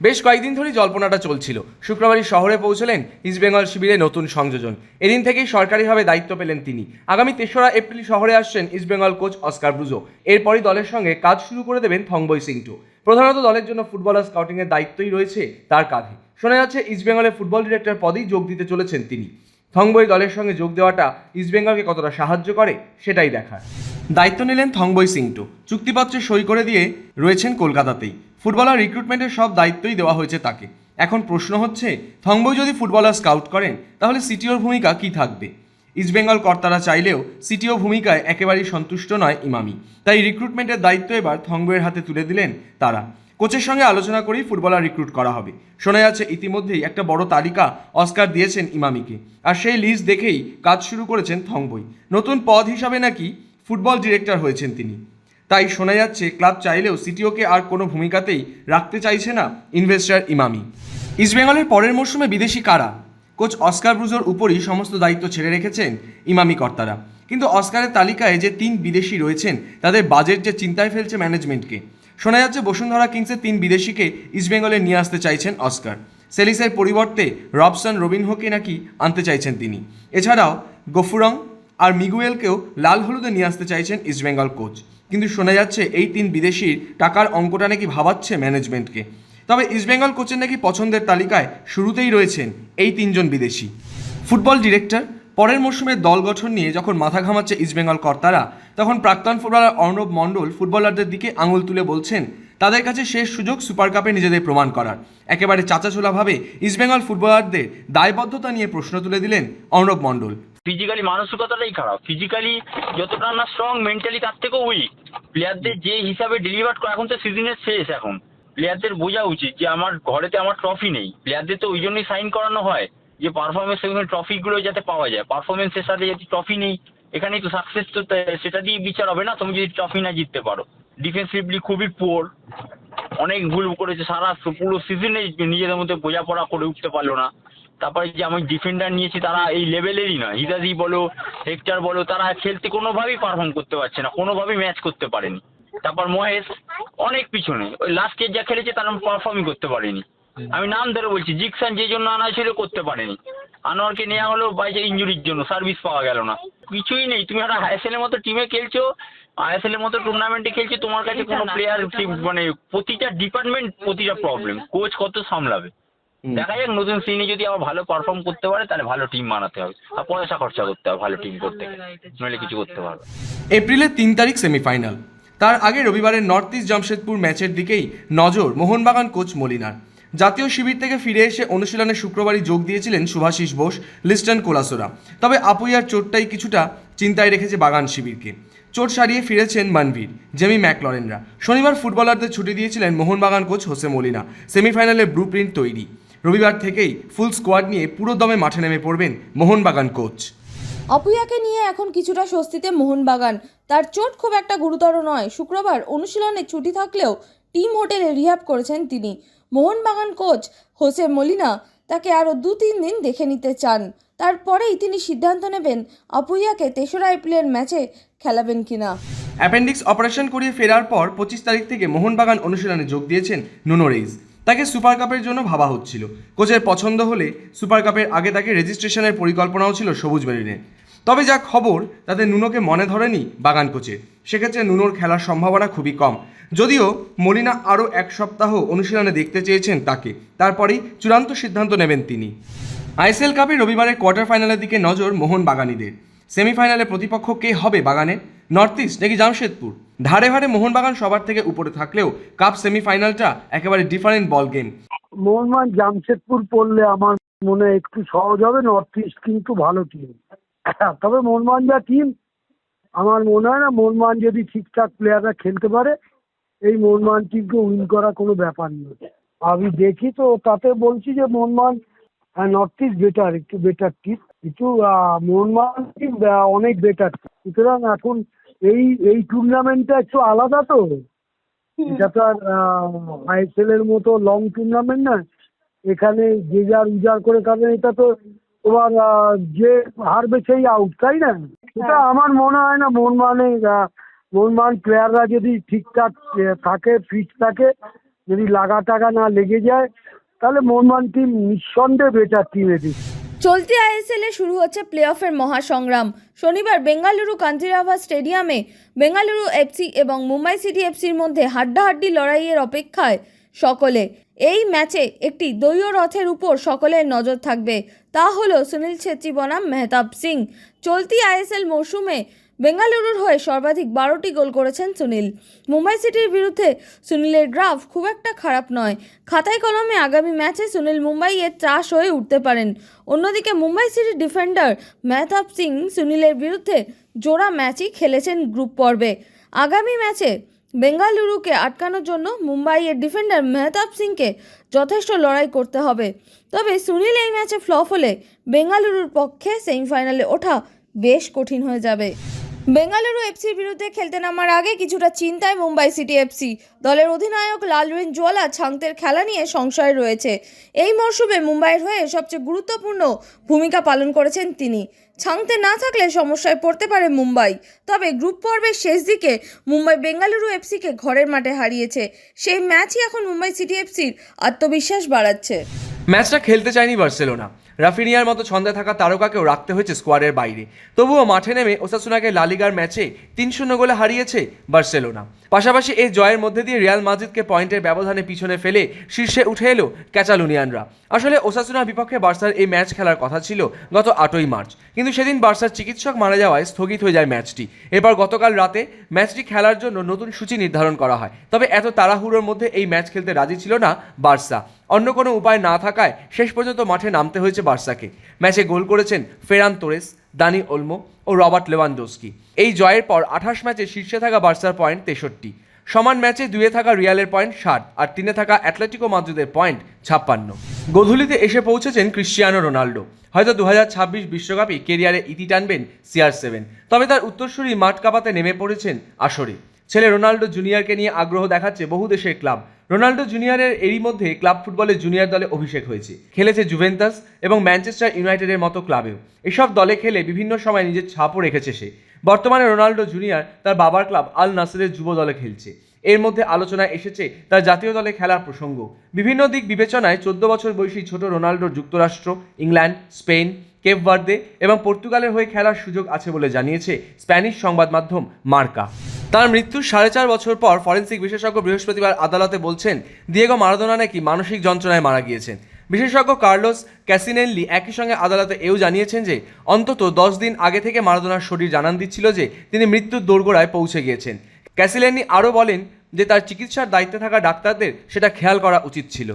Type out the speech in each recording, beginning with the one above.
বেশ কয়েকদিন ধরেই জল্পনাটা চলছিল। শুক্রবারই শহরে পৌঁছলেন ইস্টবেঙ্গল শিবিরে নতুন সংযোজন। এদিন থেকেই সরকারিভাবে দায়িত্ব পেলেন তিনি। আগামী তেসরা এপ্রিল শহরে আসছেন ইস্টবেঙ্গল কোচ অস্কার ব্রুজো। এরপরই দলের সঙ্গে কাজ শুরু করে দেবেন থংবই সিংটু। প্রধানত দলের জন্য ফুটবলার স্কাউটিংয়ের দায়িত্বই রয়েছে তার কাঁধে। শোনা যাচ্ছে ইস্টবেঙ্গলের ফুটবল ডিরেক্টর পদেই যোগ দিতে চলেছেন তিনি। থংবই দলের সঙ্গে যোগ দেওয়াটা ইস্টবেঙ্গলকে কতটা সাহায্য করে, সেটাই দেখার। দায়িত্ব নিলেন থংবই সিংটু। চুক্তিপত্রে সই করে দিয়ে রয়েছেন কলকাতাতেই। ফুটবলার রিক্রুটমেন্টের সব দায়িত্বই দেওয়া হয়েছে তাকে। এখন প্রশ্ন হচ্ছে, থংবই যদি ফুটবলার স্কাউট করেন, তাহলে সিটিওর ভূমিকা কি থাকবে? ইস্টবেঙ্গল কর্তারা চাইলেও সিটিও ভূমিকায় একেবারেই সন্তুষ্ট নয় ইমামি। তাই রিক্রুটমেন্টের দায়িত্ব এবার থংবইয়ের হাতে তুলে দিলেন তারা। কোচের সঙ্গে আলোচনা করেই ফুটবলার রিক্রুট করা হবে। শোনা যাচ্ছে, ইতিমধ্যেই একটা বড় তালিকা অস্কার দিয়েছেন ইমামিকে। আর সেই লিস্ট দেখেই কাজ শুরু করেছেন থংবই। নতুন পদ হিসাবে নাকি ফুটবল ডিরেক্টর হয়েছেন তিনি। তাই শোনা যাচ্ছে, ক্লাব চাইলেও সিটিওকে আর কোনো ভূমিকাতেই রাখতে চাইছে না ইনভেস্টার ইমামি। ইস্টবেঙ্গলের পরের মরশুমে বিদেশি কারা? কোচ অস্কার ব্রুজোর উপরই সমস্ত দায়িত্ব ছেড়ে রেখেছেন ইমামি কর্তারা। কিন্তু অস্কারের তালিকায় যে তিন বিদেশি রয়েছেন, তাদের বাজেট যে চিন্তায় ফেলছে ম্যানেজমেন্টকে। শোনা যাচ্ছে বসুন্ধরা কিংসের তিন বিদেশিকে ইস্টবেঙ্গলে নিয়ে আসতে চাইছেন অস্কার। সেলিসের পরিবর্তে রবসন রবিনহোকে নাকি আনতে চাইছেন তিনি। এছাড়াও গফুরং আর মিগুয়েলকেও লাল হলুদে নিয়ে আসতে চাইছেন ইস্টবেঙ্গল কোচ। কিন্তু শোনা যাচ্ছে এই তিন বিদেশির টাকার অঙ্কটা নাকি ভাবাচ্ছে ম্যানেজমেন্টকে তবে ইস্টবেঙ্গল কোচের নাকি পছন্দের তালিকায় শুরুতেই রয়েছেন এই তিনজন বিদেশি। ফুটবল ডিরেক্টর পরের মরশুমে দল গঠন নিয়ে যখন মাথা ঘামাচ্ছে ইস্টবেঙ্গল কর্তারা, তখন প্রাক্তন ফুটবলার অর্ণব মণ্ডল ফুটবলারদের দিকে আঙুল তুলে বলছেন, তাদের কাছে শেষ সুযোগ সুপার কাপে নিজেদের প্রমাণ করার। একেবারে চাচাছোলাভাবে ইস্টবেঙ্গল ফুটবলারদের দায়বদ্ধতা নিয়ে প্রশ্ন তুলে দিলেন অর্ণব মণ্ডল। ফিজিক্যালি মানসিকতাটাই খারাপ। ফিজিক্যালি যতটা না স্ট্রং মেন্টালি তার থেকেও উইক প্লেয়ারদের যে হিসাবে ডেলিভার করে এখন তো সিজনের শেষ এখন। প্লেয়ারদের বোঝা উচিত যে আমার ঘরেতে আমার ট্রফি নেই। প্লেয়ারদের তো ওই জন্যই সাইন করানো হয় যে পারফরমেন্স সেখানে ট্রফিগুলো যাতে পাওয়া যায়। পারফরমেন্সের সাথে যদি ট্রফি নেই এখানেই তো সাকসেস তো সেটা দিয়ে বিচার হবে না। তুমি যদি ট্রফি না জিততে পারো। ডিফেন্সিভলি খুবই পোর অনেক ভুল করেছে। সারা পুরো সিজনে নিজেদের মধ্যে বোঝাপড়া করে উঠতে পারল না। তারপরে যে আমি ডিফেন্ডার নিয়েছি তারা এই লেভেলেরই নয়। হিদাদি বলো হেক্টর বলো তারা খেলতে কোনোভাবেই পারফর্ম করতে পারছে না কোনোভাবেই ম্যাচ করতে পারেনি। তারপর মহেশ অনেক পিছনে। ওই লাস্ট ইয়ার যা খেলেছে তারা পারফর্মই করতে পারেনি। আমি নাম ধরে বলছি জিকসান যে জন্য আনা ছিল করতে পারেনি। আনোয়ারকে নেওয়া হলো বাইরে ইঞ্জুরির জন্য সার্ভিস পাওয়া গেল না। কিছুই নেই তুমি একটা আইএসএল এর মতো টিমে খেলছো আইএসএল এর মতো টুর্নামেন্টে খেলছো তোমার কাছে কোনো প্লেয়ার মানে প্রতিটা ডিপার্টমেন্ট প্রতিটা প্রবলেম কোচ কত সামলাবে? দেখা যাক নতুন সিনে যদি আবার ভালো পারফর্ম করতে পারে তাহলে ভালো টিম বানাতে হবে। আর পয়সা খরচা করতে হবে ভালো টিম করতে। গেলে নইলে কিছু করতে পারবে না। এপ্রিলের তিন তারিখ সেমিফাইনাল তার আগে রবিবারের নর্থ ইস্ট জামশেদপুর ম্যাচের দিকেই নজর মোহনবাগান কোচ মলিনার। জাতীয় শিবির থেকে ফিরে এসে অনুশীলনে শুক্রবারই যোগ দিয়েছিলেন সুভাষিস বোস লিস্টন কোলাসোরা। তবে আপুইয়ার চোটটাই কিছুটা চিন্তায় রেখেছে বাগান শিবিরকে। চোট সারিয়ে ফিরেছেন মানভীর জেমি ম্যাকলরেনরা। শনিবার ফুটবলারদের ছুটি দিয়েছিলেন মোহনবাগান কোচ হোসে মলিনা। সেমিফাইনালের ব্লু প্রিন্ট তৈরি। রবিবার থেকেই ফুল স্কোয়াড নিয়ে পুরো দমে মাঠে নেমে পড়বেন মোহনবাগান কোচ। অপুয়াকে নিয়ে এখন কিছুটা স্বস্তিতে মোহনবাগান। তার চোট খুব একটা গুরুতর নয়। শুক্রবার অনুশীলনে ছুটি থাকলেও টিম হোটেলে রিহ্যাব করেছেন তিনি। মোহনবাগান কোচ হোসে মলিনা তাকে আরও দু তিন দিন দেখে নিতে চান। তারপরেই তিনি সিদ্ধান্ত নেবেন অপুইয়াকে তেসরা এপ্রিলের ম্যাচে খেলাবেন কিনা। অ্যাপেন্ডিক্স অপারেশন করিয়ে ফেরার পর পঁচিশ তারিখ থেকে মোহনবাগান অনুশীলনে যোগ দিয়েছেন নুনো রেইজ তাকে সুপার কাপের জন্য ভাবা হচ্ছিল। কোচের পছন্দ হলে সুপার কাপের আগে তাকে রেজিস্ট্রেশনের পরিকল্পনাও ছিল সবুজ মেরিনের তবে যা খবর, তাতে নুনোকে মনে ধরেনি বাগান কোচের সেক্ষেত্রে নুনোর খেলার সম্ভাবনা খুবই কম। যদিও মলিনা আরও এক সপ্তাহ অনুশীলনে দেখতে চেয়েছেন তাকে। তারপরেই চূড়ান্ত সিদ্ধান্ত নেবেন তিনি। আইএসএল কাপে রবিবারের কোয়ার্টার ফাইনালের দিকে নজর মোহন বাগানিদের সেমিফাইনালে প্রতিপক্ষ কে হবে বাগানের নর্থ ইস্ট নাকি জামশেদপুর ধারে ভারে মোহনবাগান সবার থেকে উপরে থাকলেও কাপ সেমিফাইনালটা একেবারে different ball game Mohun Bagan Jamshedpur পড়লে আমার মনে একটু সহজ হবে নর্থ ইস্ট কিন্তু ভালো টিম তবে মোহনবাগান যা টিম আমার মনে হয় না মোহনবাগান যদি ঠিকঠাক প্লেয়াররা খেলতে পারে, এই মোহনবাগান টিমকে উইন করা কোনো ব্যাপার নেই আমি দেখি তো, তাতে বলছি যে মোহনবাগান নর্থ ইস্ট বেটার একটু better team uh, Mohun Bagan team অনেক বেটার সুতরাং এখন এই এই টুর্নামেন্টটা একটু আলাদা তো। এটা তো আর আইএসএল এর মতো লং টুর্নামেন্ট না এখানে যে যার উজাড় করে কারণ এটা তো তোমার যে হারবে সেই আউট তাই না? এটা আমার মনে হয় না মানে মনমান প্লেয়াররা যদি ঠিকঠাক থাকে ফিট থাকে যদি লাগা টাকা না লেগে যায় তাহলে মনমান টিম নিঃসন্দেহে বেটার টিম এদিকে চলতি আইএসএলে শুরু হচ্ছে প্লে অফের মহাসংগ্রাম। শনিবার বেঙ্গালুরু কান্তিরাভা স্টেডিয়ামে বেঙ্গালুরু এফসি এবং মুম্বাই সিটি এফসির মধ্যে হাড্ডাহাড্ডি লড়াইয়ের অপেক্ষায় সকলে। এই ম্যাচে একটি দৈয় রথের উপর সকলের নজর থাকবে। তা হলো সুনীল ছেত্রী বনাম মেহতাব সিং। চলতি আইএসএল মৌসুমে বেঙ্গালুরুর হয়ে সর্বাধিক বারোটি গোল করেছেন সুনীল। মুম্বাই সিটির বিরুদ্ধে সুনীলের গ্রাফ খুব একটা খারাপ নয়। খাতায় কলমে আগামী ম্যাচে সুনীল মুম্বাইয়ের ত্রাস হয়ে উঠতে পারেন। অন্যদিকে মুম্বাই সিটির ডিফেন্ডার মেহতাব সিং সুনীলের বিরুদ্ধে জোড়া ম্যাচই খেলেছেন গ্রুপ পর্বে। আগামী ম্যাচে বেঙ্গালুরুকে আটকানোর জন্য মুম্বাইয়ের ডিফেন্ডার মেহতাব সিংকে যথেষ্ট লড়াই করতে হবে। তবে সুনীল এই ম্যাচে ফ্লপ হলে বেঙ্গালুরুর পক্ষে সেমিফাইনালে ওঠা বেশ কঠিন হয়ে যাবে। বেঙ্গালুরু এফসির বিরুদ্ধে খেলতে নামার আগে কিছুটা চিন্তায় মুম্বাই সিটি এফসি। দলের অধিনায়ক লালরিন জোয়ালা ছাংতের খেলা নিয়ে সংশয় রয়েছে। এই মরশুমে মুম্বাইয়ের হয়ে সবচেয়ে গুরুত্বপূর্ণ ভূমিকা পালন করেছেন তিনি। ছাংতে না থাকলে সমস্যায় পড়তে পারে মুম্বাই। তবে গ্রুপ পর্বের শেষ দিকে মুম্বাই বেঙ্গালুরু এফসিকে ঘরের মাঠে হারিয়েছে। সেই ম্যাচই এখন মুম্বাই সিটি এফসির আত্মবিশ্বাস বাড়াচ্ছে। ম্যাচটা খেলতে চায়নি বার্সেলোনা। রাফিনিয়ার মতো ছন্দে থাকা তারকাকেও রাখতে হয়েছে স্কোয়াডের বাইরে। তবুও মাঠে নেমে ওসাসুনাকে লালিগার ম্যাচে তিন শূন্য গোলে হারিয়েছে বার্সেলোনা। পাশাপাশি এই জয়ের মধ্যে দিয়ে রিয়াল মাদ্রিদকে পয়েন্টের ব্যবধানে পিছনে ফেলে শীর্ষে উঠে এলো ক্যাচালুনিয়ানরা আসলে ওসাসুনার বিপক্ষে বার্সার এই ম্যাচ খেলার কথা ছিল গত আটই মার্চ। কিন্তু সেদিন বার্সার চিকিৎসক মারা যাওয়ায় স্থগিত হয়ে যায় ম্যাচটি। এরপর গতকাল রাতে ম্যাচটি খেলার জন্য নতুন সূচি নির্ধারণ করা হয়। তবে এত তাড়াহুড়োর মধ্যে এই ম্যাচ খেলতে রাজি ছিল না বার্সা। অন্য কোনো উপায় না থাকায় শেষ পর্যন্ত মাঠে নামতে হয়েছে বার্সাকে। ম্যাচে গোল করেছেন ফেরান তোরেস, দানি ওলমো ও রবার্ট লেভানডোস্কি এই জয়ের পর আঠাশ ম্যাচে শীর্ষে থাকা বার্সার পয়েন্ট তেষট্টি। সমান ম্যাচে দুয়ে থাকা রিয়ালের পয়েন্ট ষাট আর তিনে থাকা অ্যাটলেটিকো মাদ্রিদের পয়েন্ট ছাপ্পান্ন। গোধূলিতে এসে পৌঁছেছেন ক্রিশ্চিয়ানো রোনাল্ডো। হয়তো দু ছাব্বিশ বিশ্বকাপই কেরিয়ারে ইতি টানবেন সিআর সেভেন। তবে তার উত্তরসূরি মাঠ কাঁপাতে নেমে পড়েছেন আসরে। ছেলে রোনাল্ডো জুনিয়রকে নিয়ে আগ্রহ দেখাচ্ছে বহু দেশের ক্লাব। রোনাল্ডো জুনিয়রের এরই মধ্যে ক্লাব ফুটবলে জুনিয়র দলে অভিষেক হয়েছে। খেলেছে জুভেন্টাস এবং ম্যানচেস্টার ইউনাইটেডের মতো ক্লাবেও। এসব দলে খেলে বিভিন্ন সময় নিজের ছাপও রেখেছে সে। বর্তমানে রোনাল্ডো জুনিয়র তার বাবার ক্লাব আল নাসেরের যুব দলে খেলছে। এর মধ্যে আলোচনায় এসেছে তার জাতীয় দলে খেলার প্রসঙ্গ। বিভিন্ন দিক বিবেচনায় চোদ্দ বছর বয়সী ছোট রোনাল্ডোর যুক্তরাষ্ট্র, ইংল্যান্ড, স্পেন, কেপ ভার্দে এবং পর্তুগালের হয়ে খেলার সুযোগ আছে বলে জানিয়েছে স্প্যানিশ সংবাদ মাধ্যম মার্কা। তার মৃত্যুর সাড়ে চার বছর পর ফরেন্সিক বিশেষজ্ঞ বৃহস্পতিবার আদালতে বলছেন, দিয়েগো মারাদোনা নাকি মানসিক যন্ত্রণায় মারা গিয়েছেন। বিশেষজ্ঞ কার্লোস ক্যাসিনেল্লি একই সঙ্গে আদালতে এও জানিয়েছেন যে, অন্তত দশ দিন আগে থেকে মারাদোনার শরীর জানান দিচ্ছিল যে, তিনি মৃত্যুর দোরগোড়ায় পৌঁছে গিয়েছেন। ক্যাসিলেনি আরও বলেন যে, তার চিকিৎসার দায়িত্বে থাকা ডাক্তারদের সেটা খেয়াল করা উচিত ছিল।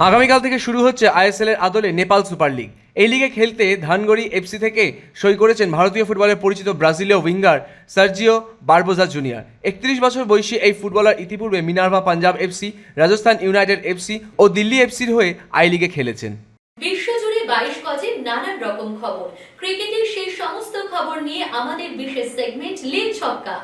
আগামীকাল থেকে শুরু হচ্ছে আইএসএল এর আদলে নেপাল সুপার লিগ। এই লিগে খেলতে ধানগড়ি এফসি থেকে সই করেছেন ভারতীয় ফুটবলের পরিচিত ব্রাজিলীয় উইঙ্গার সার্জিও বারবোজা জুনিয়র। একত্রিশ বছর বয়সী এই ফুটবলার ইতিপূর্বে Minerva Punjab FC Rajasthan United FC ও দিল্লি এফসির হয়ে আই লিগে খেলেছেন। বিশ্বজুড়ে বাইশ গজের নানান রকম খবর। ক্রিকেটের সেই সমস্ত খবর নিয়ে আমাদের বিশেষ সেগমেন্ট লিগ ছক্কা।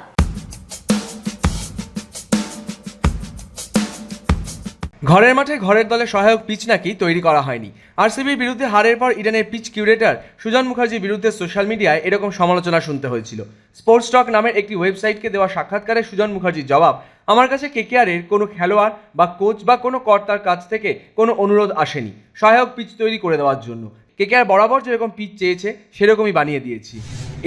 ঘরের মাঠে ঘরের দলে সহায়ক পিচ নাকি তৈরি করা হয়নি। আরসিবির বিরুদ্ধে হারের পর ইডেনের পিচ কিউরেটর সুজন মুখার্জির বিরুদ্ধে সোশ্যাল মিডিয়ায় এরকম সমালোচনা শুনতে হয়েছিল। স্পোর্টস টক নামের একটি ওয়েবসাইটকে দেওয়া সাক্ষাৎকারে সুজন মুখার্জির জবাব, আমার কাছে কেকেআরের কোনো খেলোয়াড় বা কোচ বা কোনো কর্তার কাছ থেকে কোনো অনুরোধ আসেনি। সহায়ক পিচ তৈরি করে দেওয়ার জন্য। কেকেআর বরাবর যেরকম পিচ চেয়েছে, সেরকমই বানিয়ে দিয়েছি।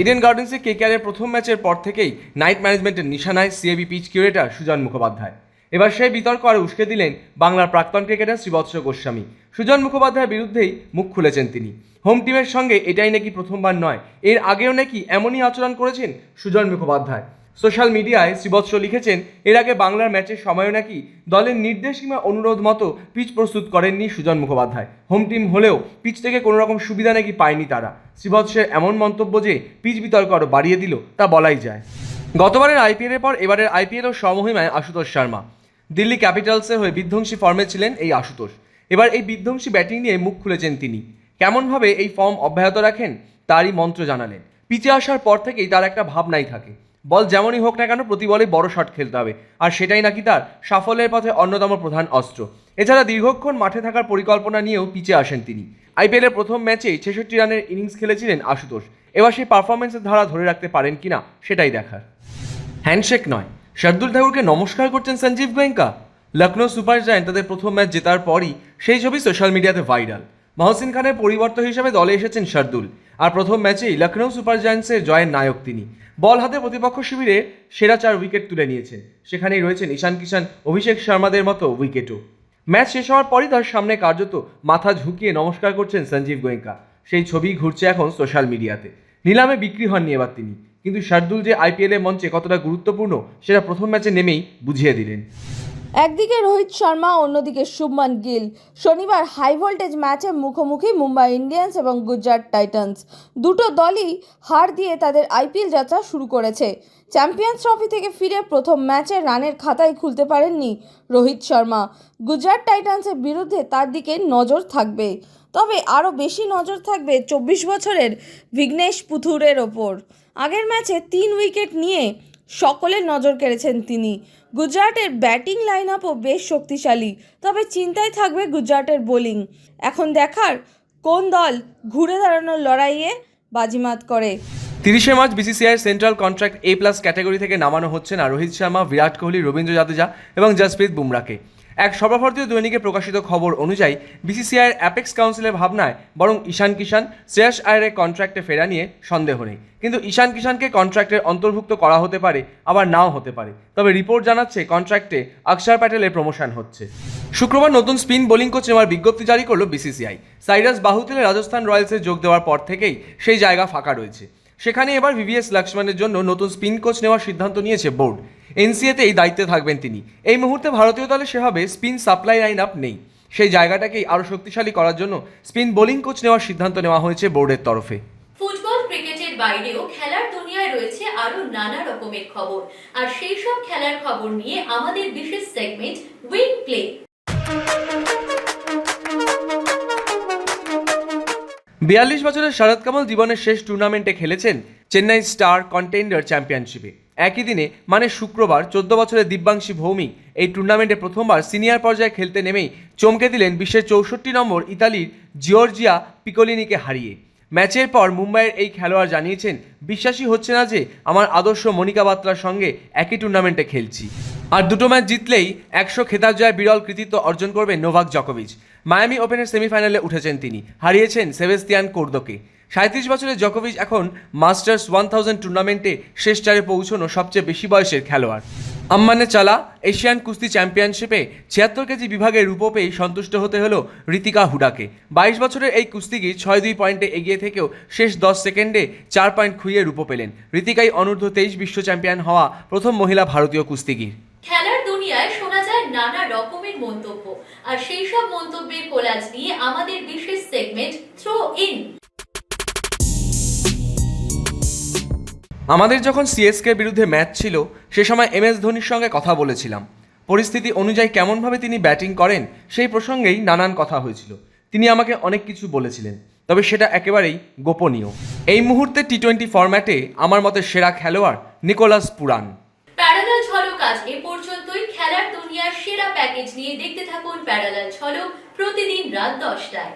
ইডেন গার্ডেন্সে কেকেআরের প্রথম ম্যাচের পর থেকেই নাইট ম্যানেজমেন্টের নিশানায় CAB pitch curator Sujan Mukhopadhyay. এবার সেই বিতর্ক আর উস্কে দিলেন বাংলার প্রাক্তন ক্রিকেটার শ্রীবৎস গোস্বামী। সুজন মুখোপাধ্যায়ের বিরুদ্ধেই মুখ খুলেছেন তিনি। হোম টিমের সঙ্গে এটাই নাকি প্রথমবার নয়, এর আগেও নাকি এমনই আচরণ করেছেন সুজন মুখোপাধ্যায়। সোশ্যাল মিডিয়ায় শ্রীবৎস লিখেছেন, এর আগে বাংলার ম্যাচের সময়ও নাকি দলের নির্দেশ কিংবা অনুরোধ মতো পিচ প্রস্তুত করেননি সুজন মুখোপাধ্যায়। হোম টিম হলেও পিচ থেকে কোনো রকম সুবিধা নাকি পায়নি তারা। শ্রীবৎসের এমন মন্তব্য যে পিচ বিতর্ক আরও বাড়িয়ে দিল, তা বলাই যায়। গতবারের আইপিএলের পর এবারের আইপিএলও সমহিমায় আশুতোষ শর্মা। দিল্লি ক্যাপিটালসের হয়ে বিধ্বংসী ফর্মে ছিলেন এই আশুতোষ। এবার এই বিধ্বংসী ব্যাটিং নিয়ে মুখ খুলেছেন তিনি। কেমনভাবে এই ফর্ম অব্যাহত রাখেন, তারই মন্ত্র জানালেন। পিচে আসার পর থেকেই তার একটা ভাবনাই থাকে। বল যেমনই হোক না কেন প্রতি বলে বড় শট খেলতে হবে, আর সেটাই নাকি তার সাফল্যের পথে অন্যতম প্রধান অস্ত্র। এছাড়া দীর্ঘক্ষণ মাঠে থাকার পরিকল্পনা নিয়েও পিচে আসেন তিনি। আইপিএলের প্রথম ম্যাচেই ছেষট্টি রানের ইনিংস খেলেছিলেন আশুতোষ। এবার সেই পারফরমেন্সের ধারা ধরে রাখতে পারেন কিনা সেটাই দেখার। হ্যান্ডশেক নয়। শার্দুল ঠাকুরকে নমস্কার করছেন সঞ্জীব গোয়েঙ্কা। লখনৌ সুপার জায়ান্ট তাদের প্রথম ম্যাচ জেতার পরই সেই ছবি সোশ্যাল মিডিয়াতে ভাইরাল। মহসিন খানের পরিবর্তন হিসেবে দলে এসেছেন শার্দুল। আর প্রথম ম্যাচেই লখনৌ সুপার জায়ান্টসের জয়ের নায়ক তিনি। বল হাতে প্রতিপক্ষ শিবিরে সেরা চার উইকেট তুলে নিয়েছেন। সেখানেই রয়েছেন ঈশান কিষান অভিষেক শর্মাদের মতো উইকেটও। ম্যাচ শেষ হওয়ার পরই তার সামনে কার্যত মাথা ঝুঁকিয়ে নমস্কার করছেন সঞ্জীব গোয়েঙ্কা। সেই ছবি ঘুরছে এখন সোশ্যাল মিডিয়াতে। নিলামে বিক্রি হননি এবার তিনি। কিন্তু শার্দুল যে আইপিএলের মঞ্চে কতটা গুরুত্বপূর্ণ, সেটা প্রথম ম্যাচে নেমেই বুঝিয়ে দিলেন। একদিকে রোহিত শর্মা, অন্যদিকে শুভমান গিল। শনিবার হাই ভোল্টেজ ম্যাচে মুখোমুখি মুম্বাই ইন্ডিয়ান্স এবং গুজরাট টাইটান্স। দুটো দলই হার দিয়ে তাদের আইপিএল যাত্রা শুরু করেছে। চ্যাম্পিয়ন্স ট্রফি থেকে ফিরে প্রথম ম্যাচে রানের খাতায় খুলতে পারেননি রোহিত শর্মা। গুজরাট টাইটান্সের বিরুদ্ধে তার দিকে নজর থাকবে। তবে আরও বেশি নজর থাকবে চব্বিশ বছরের বিঘ্নেশ পুথুরের ওপর। আগের ম্যাচে তিন উইকেট নিয়ে সকলের নজর কেড়েছেন তিনি। গুজরাটের ব্যাটিং লাইন আপও বেশ শক্তিশালী, তবে চিন্তায় থাকবে গুজরাটের বোলিং। এখন দেখার কোন দল ঘুরে দাঁড়ানোর লড়াইয়ে বাজিমাত করে। তিরিশে March BCCI central contract A plus category থেকে নামানো হচ্ছে না। রোহিত শর্মা, বিরাট কোহলি, রবীন্দ্র জাদেজা এবং জসপ্রীত বুমরাকে এক সর্বভারতীয় দৈনিকে প্রকাশিত খবর অনুযায়ী বিসিসিআইয়ের অ্যাপেক্স কাউন্সিলের ভাবনায় বরং ঈশান কিষান শ্রেয়াস আয়ারের কন্ট্রাক্টে ফেরা নিয়ে সন্দেহ নেই। কিন্তু ঈশান কিষানকে কন্ট্রাক্টের অন্তর্ভুক্ত করা হতে পারে, আবার নাও হতে পারে। তবে রিপোর্ট জানাচ্ছে কন্ট্রাক্টে অক্ষর প্যাটেলের প্রমোশন হচ্ছে। শুক্রবার নতুন স্পিন বোলিং কোচ নেওয়ার বিজ্ঞপ্তি জারি করল বিসিসিআই। সাইরাস বাহুতিলে রাজস্থান রয়্যালসে যোগ দেওয়ার পর থেকেই সেই জায়গা ফাঁকা রয়েছে। সেখানে এবার ভিভিএস লক্ষ্মণের জন্য নতুন স্পিন কোচ নেওয়ার সিদ্ধান্ত নিয়েছে বোর্ড এনসিএতে এই দায়িত্বে থাকবেন তিনি। এই মুহূর্তে ভারতীয় দলে সেভাবে স্পিন সাপ্লাই লাইন আপ নেই। সেই জায়গাটাকেই আরও শক্তিশালী করার জন্য স্পিন বোলিং কোচ নেওয়ার সিদ্ধান্ত নেওয়া হয়েছে বোর্ডের তরফে। ফুটবল ক্রিকেটের বাইরেও খেলার দুনিয়ায় রয়েছে নানা রকমের খবর। আর সেই সব খেলার খবর নিয়ে আমাদের বিশেষ সেগমেন্ট প্লে বিয়াল্লিশ বছরের শরৎ কমল জীবনের শেষ টুর্নামেন্টে খেলেছেন চেন্নাই স্টার কন্টেন্ডার চ্যাম্পিয়নশিপে। একই দিনে মানে শুক্রবার, চোদ্দ বছরের দিব্যাংশী ভৌমিক এই টুর্নামেন্টে প্রথমবার সিনিয়র পর্যায়ে খেলতে নেমেই চমকে দিলেন বিশ্বের চৌষট্টি নম্বর ইতালির জিওর্জিয়া পিকোলিনিকে হারিয়ে। ম্যাচের পর মুম্বাইয়ের এই খেলোয়াড় জানিয়েছেন, বিশ্বাসই হচ্ছে না যে আমার আদর্শ মনিকা বাত্রার সঙ্গে একই টুর্নামেন্টে খেলছি। আর দুটো ম্যাচ জিতলেই একশো খেতাব জয় বিরল কৃতিত্ব অর্জন করবে নোভাক জকোভিচ। মায়ামি ওপেনের সেমিফাইনালে উঠেছেন তিনি। হারিয়েছেন সেভেস্তিয়ান কোর্দোকে। সাঁত্রিশ বছরের জকোভিচ এখন মাস্টার্স ওয়ান থাউজেন্ড টুর্নামেন্টে শেষ চারে পৌঁছনো সবচেয়ে বেশি বয়সের খেলোয়াড়। আম্মানে চালা এশিয়ান কুস্তি চ্যাম্পিয়নশিপে ছিয়াত্তর কেজি বিভাগে রূপো পেয়ে সন্তুষ্ট হতে হলো ঋতিকা হুডাকে। বাইশ বছরের এই কুস্তিগির ছয় দুই পয়েন্টে এগিয়ে থেকেও শেষ দশ সেকেন্ডে চার পয়েন্ট খুইয়ে রূপো পেলেন। ঋতিকাই অনূর্ধ্ব তেইশ বিশ্ব চ্যাম্পিয়ন হওয়া প্রথম মহিলা ভারতীয় কুস্তিগির। খেলার দুনিয়ায় শোনা যায় নানা রকমের মন্তব্য। আর সেই সব মন্তব্যের কোলাজ নিয়ে আমাদের বিশেষ সেগমেন্ট থ্রো ইন আমাদের যখন সিএসকের বিরুদ্ধে ম্যাচ ছিল, সে সময় এম এস ধোনির সঙ্গে কথা বলেছিলাম। পরিস্থিতি অনুযায়ী কেমনভাবে তিনি ব্যাটিং করেন, সেই প্রসঙ্গেই নানান কথা হয়েছিল। তিনি আমাকে অনেক কিছু বলেছিলেন, তবে সেটা একেবারেই গোপনীয়। এই মুহূর্তে টি টোয়েন্টি ফরম্যাটে আমার মতে সেরা খেলোয়াড় নিকোলাস পুরান। প্যারালাল ঝলক আজ এ পর্যন্তই। খেলার দুনিয়ার সেরা প্যাকেজ নিয়ে দেখতে থাকুন প্যারালাল ঝলক প্রতিদিন রাত দশটায়।